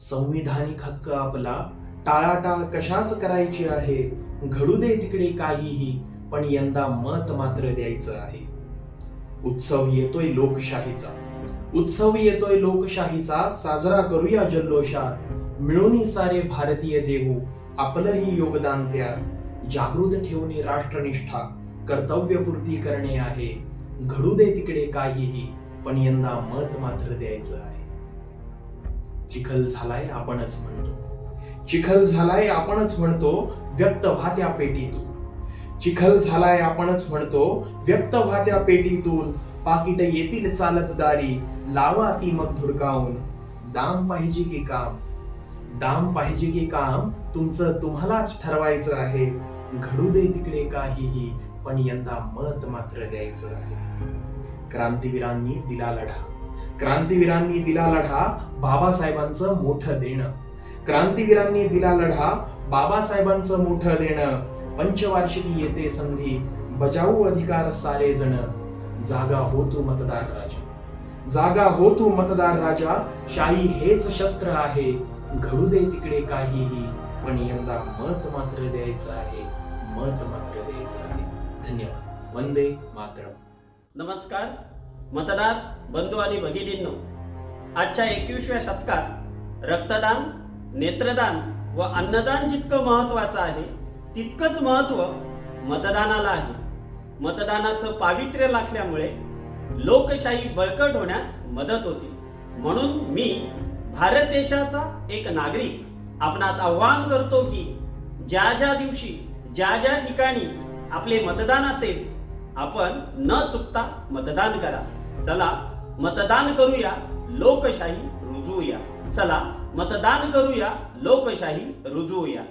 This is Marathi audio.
संविधानिक हक्क आपला टाळाटाळ कशाच करायची आहे? घडू दे तिकडे काहीही पण यंदा मत मात्र द्यायचं आहे. उत्सव येतोय लोकशाहीचा. उत्सव येतोय लोकशाहीचा साजरा करूया जल्लोषात. मिळून सारे भारतीय देऊ आपलंही योगदान त्यात. जागृत ठेवणे राष्ट्रनिष्ठा कर्तव्यपूर्ती करणे आहे. घडू दे तिकडे काहीही पण यंदा मत मात्र द्यायचं आहे. चिखल झालाय आपणच म्हणतो. चिखल झालाय आपणच म्हणतो व्यक्त व्हा त्या पेटीतून. चिखल झालाय आपणच म्हणतो व्यक्त व्हा त्या पेटीतून. पाकिट येतील चालत दारी लावा ती मग धुडकावून. दाम पाहिजे की काम? दाम पाहिजे की काम? तुमचं तुम्हालाच ठरवायचं आहे. घडू दे तिकडे काहीही पण यंदा मत मात्र द्यायचं आहे. क्रांतीवीरांनी दिला लढा. क्रांतीवीरांनी दिला लढा बाबासाहेबांचं मोठं देणं. क्रांतीवीरांनी दिला लढा बाबासाहेबांचं मोठं देणं. पंचवार्षिकी येते संधी बजावू अधिकार सारे जण. जागा हो तू मतदार राजा. जागा हो तू मतदार राजा शाही हेच शस्त्र आहे. घडू दे तिकडे काहीही पण यंदा मत मात्र द्यायचं आहे. मत मात्र द्यायचं आहे. धन्यवाद. वंदे मातरम. नमस्कार. मतदार बंधू आणि भगिनींनो आजच्या एकवीसव्या शतकात रक्तदान नेत्रदान व अन्नदान जितकं महत्त्वाचं आहे तितकंच महत्त्व मतदानाला आहे. मतदानाचं पावित्र्य लागल्यामुळे लोकशाही बळकट होण्यास मदत होते. म्हणून मी भारत देशाचा एक नागरिक आपणास आव्हान करतो की ज्या ज्या दिवशी ज्या ज्या ठिकाणी आपले मतदान असेल आपण न चुकता मतदान करा. चला मतदान करूया लोकशाही रुजूया चला मतदान करूया लोकशाही रुजूया